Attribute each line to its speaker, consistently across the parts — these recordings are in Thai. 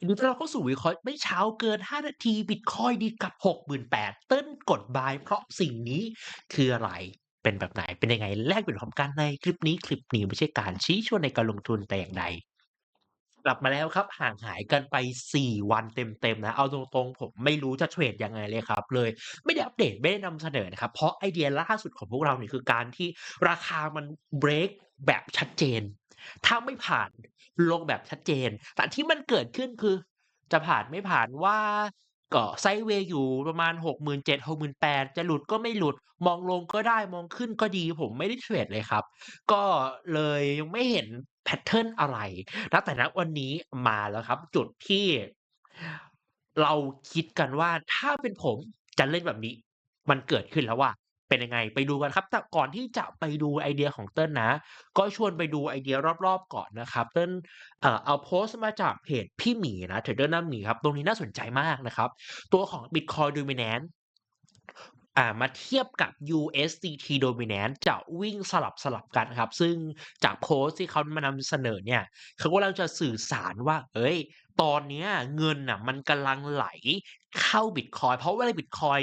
Speaker 1: ยินดีต้อนรับเข้าสู่วิเคราะห์ไม่เช้าเกิน 5 นาทีบิตคอยดีกับ 68,000เติ้ลกดบายเพราะสิ่งนี้คืออะไรเป็นแบบไหนเป็นยังไงแลกเปลี่ยนพร้อมกันในคลิปนี้คลิปนี้ไม่ใช่การชี้ชวนในการลงทุนแต่อย่างใดกลับมาแล้วครับห่างหายกันไป 4 วันเต็มๆนะ เอาตรงๆ ผมไม่รู้จะเทรดยังไงเลยครับ เลยไม่ได้อัปเดต ไม่ได้นำเสนอนะครับ เพราะไอเดียล่าสุดของพวกเราเนี่ยคือการที่ราคามันเบรกแบบชัดเจน ถ้าไม่ผ่านลงแบบชัดเจน แต่ที่มันเกิดขึ้นคือ จะผ่านไม่ผ่านว่าก็ไซเวย์อยู่ประมาณ67,000 68,000จะหลุดก็ไม่หลุด มองลงก็ได้มองขึ้นก็ดี ผมไม่ได้เทรดเลยครับ ก็เลยยังไม่เห็นแพตเทิร์นอะไรนะแต่ณวันนี้มาแล้วครับ จุดที่เราคิดกันว่าถ้าเป็นผมจะเล่นแบบนี้ มันเกิดขึ้นแล้วว่ะ เป็นยังไงไปดูกันครับ แต่ก่อนที่จะไปดูไอเดียของเติ้ลนะ ก็ชวนไปดูไอเดียรอบๆก่อนนะครับ เติ้ลเอ่อเอาโพสต์มาจากเพจพี่หมีนะเทรดเดอร์หน้าหมีครับ ตรงนี้น่าสนใจมากนะครับ ตัวของ Bitcoin Dominance อ่ามาเทียบกับ USDT Dominance จะวิ่งสลับๆกันครับ ซึ่งจากโพสต์ที่เขามานำเสนอเนี่ยเขากำลังจะสื่อสารว่าเฮ้ย ตอนเนี้ยเงินน่ะมันกำลังไหลเข้าบิตคอยเพราะเวลาบิตคอย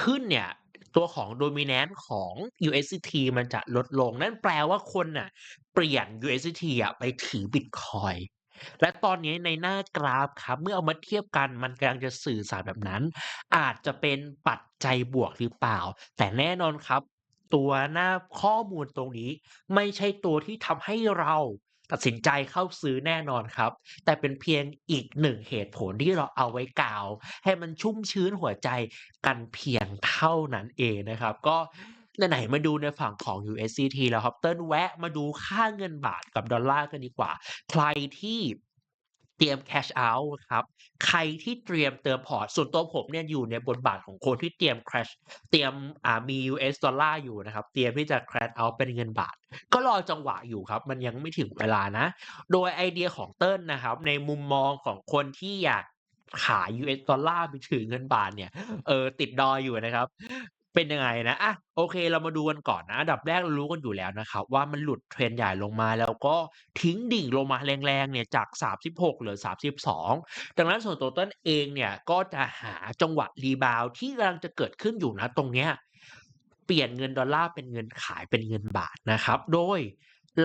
Speaker 1: ขึ้นเนี่ย ตัวของ Dominance ของ USDT มันจะลดลง นั่นแปลว่าคนน่ะ เปลี่ยน USDT อะไปถือบิตคอยและตอนนี้ในหน้ากราฟครับ เมื่อเอามาเทียบกันมันกำลังจะสื่อสารแบบนั้น อาจจะเป็นปัจจัยบวกหรือเปล่า แต่แน่นอนครับ ตัวหน้าข้อมูลตรงนี้ ไม่ใช่ตัวที่ทำให้เรา ตัดสินใจเข้าซื้อแน่นอนครับ แต่เป็นเพียงอีกหนึ่งเหตุผลที่เราเอาไว้กล่าว ให้มันชุ่มชื้นหัวใจกันเพียงเท่านั้นเองนะครับ ก็ไหนๆมาดูในฝั่งของ USDT แล้วครับเติ้ลแวะมาดูค่าเงินบาทกับดอลลาร์กันดีกว่า ใครที่ เตรียม cash out ครับ ใครที่เตรียมเติมพอร์ต ส่วนตัวผมเนี่ยอยู่ในบทบาทของคนที่เตรียม crash เตรียมอ่ามี US ดอลลาร์อยู่นะครับ เตรียมที่จะ crash out เป็นเงินบาท ก็รอจังหวะอยู่ครับ มันยังไม่ถึงเวลานะ โดยไอเดียของเติ้ลนะครับ ในมุมมองของคนที่อยากขาย US ดอลลาร์ไปถือเงินบาทเนี่ย เออติดดอยอยู่นะครับ เป็นยังไงนะอะโอเค เรามาดูกันก่อนนะ อันดับแรกเรารู้กันอยู่แล้วนะครับ ว่ามันหลุดเทรนด์ใหญ่ลงมา แล้วก็ทิ้งดิ่งลงมาแรงๆ เนี่ย จาก 36 เหลือ 32 ดังนั้นส่วนตัวเติ้ลเองเนี่ย ก็จะหาจังหวะรีบาวด์ที่กำลังจะเกิดขึ้นอยู่ณตรงเนี้ย เปลี่ยนเงินดอลลาร์เป็นเงินขายเป็นเงินบาทนะครับ โดย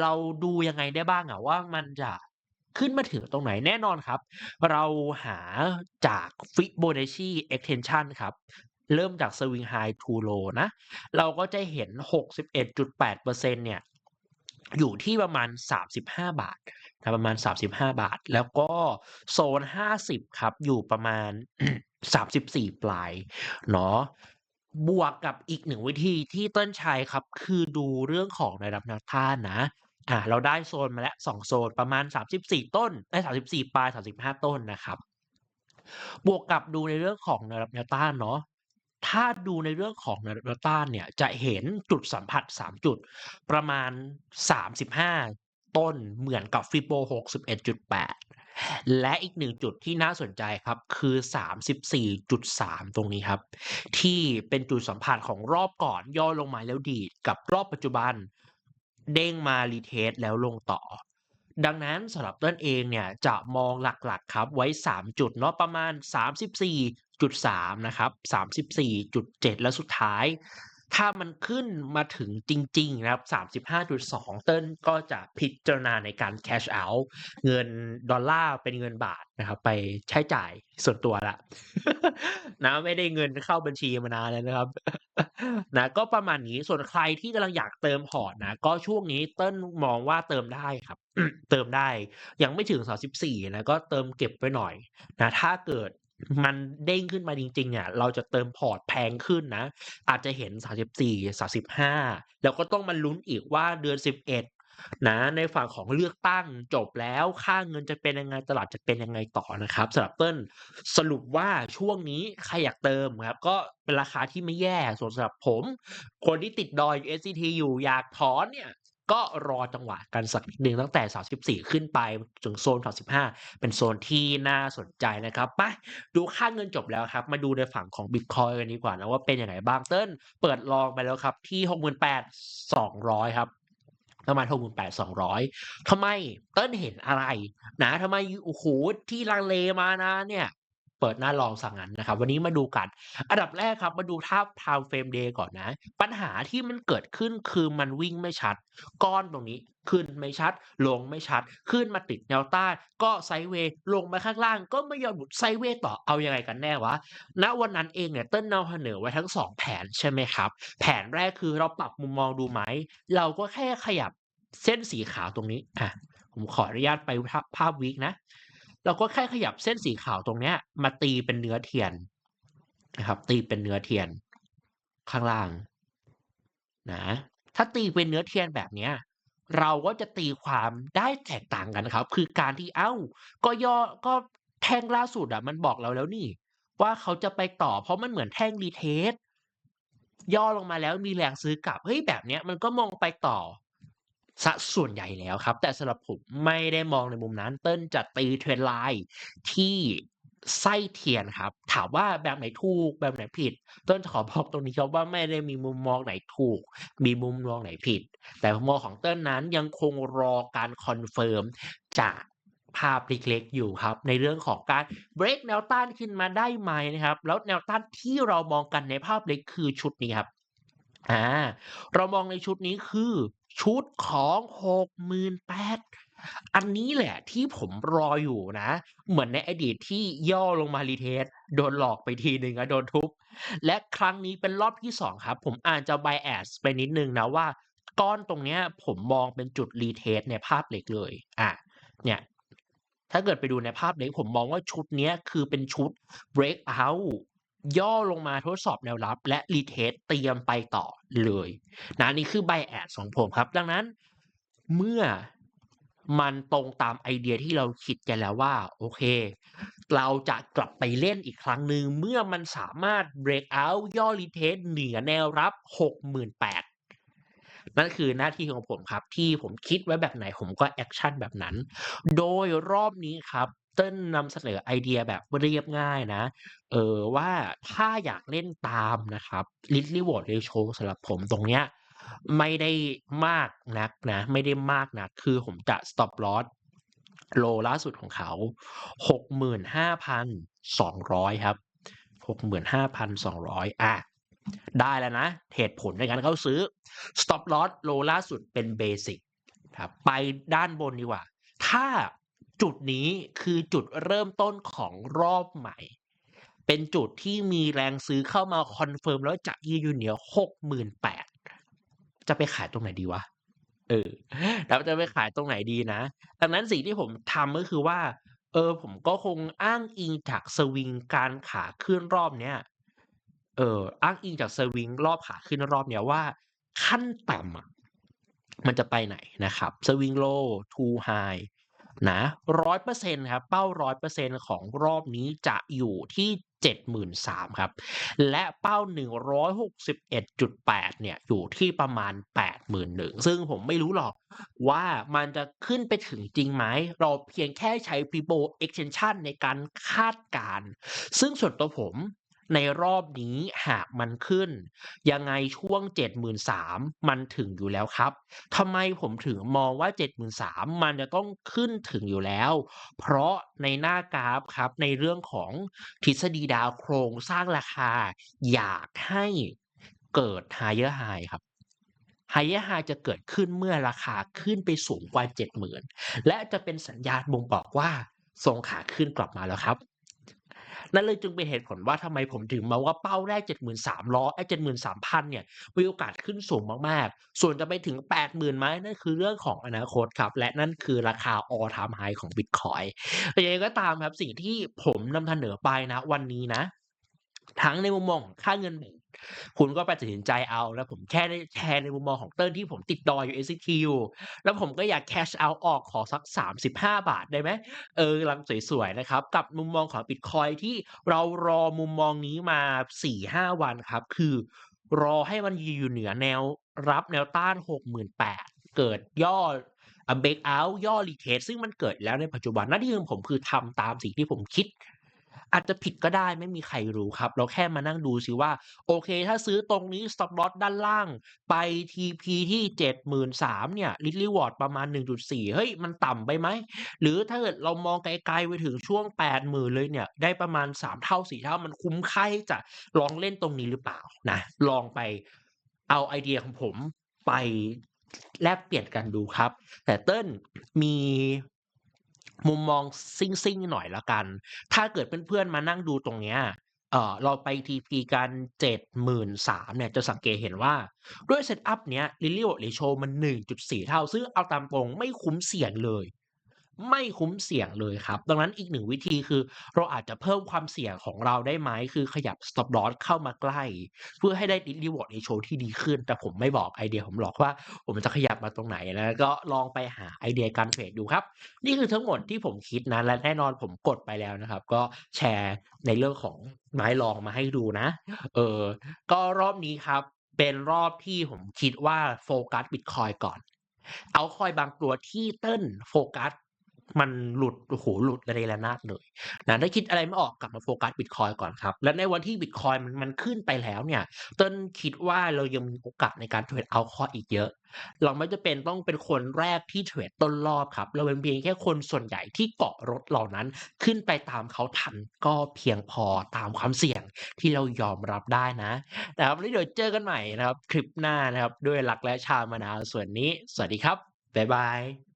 Speaker 1: เราดูยังไงได้บ้างอะว่ามันจะขึ้นมาถึงตรงไหนแน่นอนครับ เราหาจาก Fibonacci Extension ครับ เริ่มจาก Swing High to Low นะ เราก็จะเห็น 61.8%เนี่ย อยู่ที่ประมาณ 35 บาทนะประมาณ 35 บาท แล้วก็โซน 50 ครับ อยู่ประมาณ 34 ปลายเนาะบวกกับอีกหนึ่งวิธีที่เติ้ลใช้ครับ คือดูเรื่องของแนวรับแนวต้านนะอ่าเราได้โซนมาแล้ว2โซนประมาณ 34 ต้นเอ๊ย34 ปลาย 35 ต้นนะครับ บวกกับดูในเรื่องของแนวรับแนวต้านเนาะ ถ้าดูในเรื่องของนวรับแนวต้านเนี่ยจะเห็นจุดสัมผัส 3 จุด ประมาณ 35 ต้นเหมือนกับ Fibo 61.8 และอีก1จุดที่น่าสนใจครับคือ 34.3 ตรงนี้ครับ ที่เป็นจุดสัมผัสของรอบก่อนย่อลงมาแล้วดีดกับรอบปัจจุบันเด้งมา retest แล้วลงต่อ ดังนั้นสำหรับต้นเองเนี่ยจะมองหลักๆครับไว้ 3 จุดเนาะประมาณ 34.3 นะครับ 34.7 และสุดท้าย ถ้ามันขึ้นมาถึงจริง ๆ นะครับ 35.2 เติ้ลก็จะพิจารณาในการ cash out เงินดอลลาร์เป็นเงินบาทนะครับ ไปใช้จ่ายส่วนตัวล้วนะไม่ได้เงินเข้าบัญชีมานานแล้วนะครับนะก็ประมาณนี้ส่วนใครที่กำลังอยากเติมพอร์ตนะก็ช่วงนี้เติ้ลมองว่าเติมได้ครับ เติมได้ ยังไม่ถึง 34 นะก็เติมเก็บไว้หน่อยนะถ้าเกิด มันเด้งขึ้นมาจริง ๆ เนี่ย เราจะเติมพอร์ตแพงขึ้นนะ อาจจะเห็น 34 35 แล้วก็ต้องมาลุ้นอีกว่าเดือน 11นะในฝั่งของเลือกตั้งจบแล้วค่าเงินจะเป็นยังไงตลาดจะเป็นยังไงต่อนะครับสำหรับเติ้ลสรุปว่าช่วงนี้ใครอยากเติมครับ ก็เป็นราคาที่ไม่แย่ส่วนสำหรับผม คนที่ติดดอย USDT อยู่อยากถอนเนี่ย ก็รอจังหวะกันสักนิดหนึ่งตั้งแต่ 34 ขึ้นไปถึงโซน 35 เป็นโซนที่น่าสนใจนะครับไปดูค่าเงินจบแล้วครับ มาดูในฝั่งของบิตคอยน์กันดีกว่านะว่าเป็นยังไงบ้างเติ้ลเปิดลองไปแล้วครับที่ 68,200 ครับประมาณ68,200ทำไมเติ้ลเห็นอะไรนะทำไมโอ้โฮที่ลังเลมานานเนี่ย เปิดหน้าลองซะงั้นนะครับ วันนี้มาดูกัน อันดับแรกครับมาดูภาพ Time Frame Day ก่อนนะ ปัญหาที่มันเกิดขึ้นคือมันวิ่งไม่ชัด ก้อนตรงนี้ขึ้นไม่ชัด ลงไม่ชัด ขึ้นมาติดแนวต้าน ก็ไซเวย์ลงมาข้างล่าง ก็ไม่ยอมหลุดไซเวย์ต่อเอายังไงกันแน่วะณวันนั้นเองเนี่ยเติ้ลนำเสนอไว้ทั้ง 2 แผนใช่ไหมครับ แผนแรกคือเราปรับมุมมองดูไหม เราก็แค่ขยับเส้นสีขาวตรงนี้อะผมขออนุญาตไปภาพวีกนะ เราก็แค่ขยับเส้นสีขาวตรงเนี้ย มาตีเป็นเนื้อเทียนนะครับ ตีเป็นเนื้อเทียน ข้างล่างนะ ถ้าตีเป็นเนื้อเทียนแบบเนี้ยเราก็จะตีความได้แตกต่างกันครับ คือการที่เอ้า ก็ย่อก็แท่งล่าสุดอะมันบอกเราแล้วนี่ ว่าเขาจะไปต่อ เพราะมันเหมือนแท่ง retest ย่อลงมาแล้วมีแรงซื้อกลับเฮ้ยแบบเนี้ยมันก็มองไปต่อ ส่วนใหญ่แล้วครับ แต่สำหรับผมไม่ได้มองในมุมนั้น เติ้ลจะตี Trend line ที่ไส้เทียนครับ ถามว่าแบบไหนถูกแบบไหนผิดเติ้ลขอบอกตรงนี้ครับว่าไม่ได้มีมุมมองไหนถูก มีมุมมองไหนผิด แต่มุมมองของเติ้ลนั้นยังคงรอการคอนเฟิร์มจากภาพเล็กๆอยู่ครับ ในเรื่องของการเบรกแนวต้านขึ้นมาได้ไหมนะครับ แล้วแนวต้านที่เรามองกันในภาพเล็กคือชุดนี้ครับอ่าเรามองในชุดนี้คือ ชุดของ68,000อันนี้แหละที่ผมรออยู่นะ เหมือนในอดีตที่ย่อลงมา retest โดนหลอกไปทีหนึ่งอะโดนทุบ และครั้งนี้เป็นรอบที่2ครับ ผมอาจจะ bias ไปนิดนึงนะว่า ก้อนตรงเนี้ยผมมองเป็นจุด retest ในภาพเล็กเลยอาเนี่ยถ้าเกิดไปดูในภาพเล็กผมมองว่าชุดเนี้ยคือเป็นชุด break out ย่อลงมาทดสอบแนวรับ และ retest เตรียมไปต่อเลยนะนี่คือ bias ของผมครับ ดังนั้นเมื่อมันตรงตามไอเดียที่เราคิดกันแล้วว่า โอเค เราจะกลับไปเล่นอีกครั้งหนึ่งเมื่อมันสามารถ break out ย่อ retest เหนือแนวรับ 68,000 นั่นคือหน้าที่ของผมครับ ที่ผมคิดไว้แบบไหนผมก็แอกชันแบบนั้น โดยรอบนี้ครับ เติ้ลนำเสนอไอเดียแบบเรียบง่ายนะ เออว่าถ้าอยากเล่นตามนะครับ risk reward ratio สำหรับผมตรงเนี้ยไม่ได้มากนักนะ ไม่ได้มากนัก คือผมจะ stop loss โลล่าสุดของเขา 65,200 ครับ 65,200อาได้แล้วนะเหตุผลในการเข้าซื้อ stop loss โลล่าสุดเป็นเบสิกครับ ไปด้านบนดีกว่า ถ้า จุดนี้คือจุดเริ่มต้นของรอบใหม่ เป็นจุดที่มีแรงซื้อเข้ามาคอนเฟิร์มแล้วจะยืนอยู่เหนือ68,000จะไปขายตรงไหนดีวะ?เออเราจะไปขายตรงไหนดีนะ ดังนั้นสิ่งที่ผมทำก็คือว่า เออ ผมก็คงอ้างอิงจากสวิงการขาขึ้นรอบเนี้ย เออ อ้างอิงจากสวิงรอบขาขึ้นรอบเนี้ยว่า ขั้นต่ำมันจะไปไหนนะครับ สวิง low to high นะ100%ครับเป้า100%ของรอบนี้จะอยู่ที่73,000ครับ และเป้า 161.8 เนี่ย อยู่ที่ประมาณ 81,000ซึ่งผมไม่รู้หรอกว่ามันจะขึ้นไปถึงจริงไหม เราเพียงแค่ใช้ Prepo extension ในการคาดการณ์ซึ่งส่วนตัวผม ในรอบนี้หากมันขึ้น ยังไงช่วง 73,000 มันถึงอยู่แล้วครับทำไมผมถึงมองว่า 73,000 มันจะต้องขึ้นถึงอยู่แล้ว เพราะในหน้ากราฟครับในเรื่องของทฤษฎีดาวโครงสร้างราคา อยากให้เกิด higher high ครับ higher high จะเกิดขึ้นเมื่อราคาขึ้นไปสูงกว่า 70,000 และจะเป็นสัญญาณบ่งบอกว่าทรงขาขึ้นกลับมาแล้วครับ นั่นเลยจึงเป็นเหตุผลว่าทำไมผมถึงมองว่าเป้าแรก 73,000ไอ้73,000เนี่ยมีโอกาสขึ้นสูงมากๆ ส่วนจะไปถึง 80,000ไหมนั่นคือเรื่องของอนาคตครับ และนั่นคือราคา all time high ของบิตคอยน์แต่ยังไงก็ตามครับสิ่งที่ผมนำเสนอไปนะ วันนี้นะ ทั้งในมุมมองของค่าเงินบาท คุณก็ไปตัดสินใจเอา แล้วผมแค่ได้แชร์ในมุมมองของเติ้ลที่ผมติดดอยอยู่ SCQ แล้วผมก็อยาก cash out ออกขอสัก 35 บาทได้ไหม?เออลังสวยๆนะครับ กับมุมมองของบิตคอยที่เรารอมุมมองนี้มา 4-5 วันครับ คือรอให้มันอยู่เหนือแนวรับแนวต้าน 68,000 เกิดย่ออเบรกเอาย่อ retest ซึ่งมันเกิดแล้วในปัจจุบันหน้าที่ของผมคือทำตามสิ่งที่ผมคิด อาจจะผิดก็ได้ไม่มีใครรู้ครับ เราแค่มานั่งดูซิว่า โอเค ถ้าซื้อตรงนี้ Stop Loss ด้านล่าง ไป TP ที่ 73,000เนี่ย Risk Reward ประมาณ 1.4 เฮ้ย มันต่ำไปไหม?หรือถ้าเกิดเรามองไกลๆไปถึงช่วง 80,000 เลยเนี่ย ได้ประมาณ 3 เท่า 4 เท่า มันคุ้มค่าที่จะลองเล่นตรงนี้หรือเปล่านะลองไปเอาไอเดียของผมไปแลกเปลี่ยนกันดูครับ แต่เติ้ลมี มุมมองซิ่งๆหน่อยแล้วกัน ถ้าเกิดเพื่อนๆมานั่งดูตรงเนี้ยเออเราไปทีพีกันเจ็ดหมื่นสามเนี่ยจะสังเกตเห็นว่าด้วยเซตอัพเนี้ย Risk Reward Ratio มัน 1.4 เท่า ซึ่งเอาตามตรงไม่คุ้มเสี่ยงเลย ไม่คุ้มเสี่ยงเลยครับ ดังนั้นอีก1วิธีคือ เราอาจจะเพิ่มความเสี่ยงของเราได้ไหม?คือขยับ Stop Loss เข้ามาใกล้ เพื่อให้ได้ reward Ratio ที่ดีขึ้น แต่ผมไม่บอกไอเดียผมหรอกว่า ผมจะขยับมาตรงไหนนะก็ลองไปหาไอเดียการเทรดดูครับ นี่คือทั้งหมดที่ผมคิดนะและแน่นอนผมกดไปแล้วนะครับ ก็แชร์ในเรื่องของไม้ลองมาให้ดูนะ เออ ก็รอบนี้ครับ เป็นรอบที่ผมคิดว่าโฟกัสบิตคอยก่อน เอาคอยบางตัวที่เติ้ลโฟกัส มันหลุดโอ้โฮหลุดระเนระนาดเลยนะถ้าคิดอะไรไม่ออกกลับมาโฟกัสบิตคอยก่อนครับ และในวันที่บิตคอยมันมันขึ้นไปแล้วเนี่ยเติ้ลคิดว่าเรายังมีโอกาสในการเทรดเอาคออีกเยอะ เราไม่จำเป็นต้องเป็นคนแรกที่เทรดต้นรอบครับ เราเป็นเพียงแค่คนส่วนใหญ่ที่เกาะรถเหล่านั้น ขึ้นไปตามเขาทันก็เพียงพอตามความเสี่ยงที่เรายอมรับได้นะนะครับแล้วเดี๋ยวเจอกันใหม่นะครับ คลิปหน้านะครับด้วยรักและชามะนาวส่วนนี้ สวัสดีครับบ๊ายบาย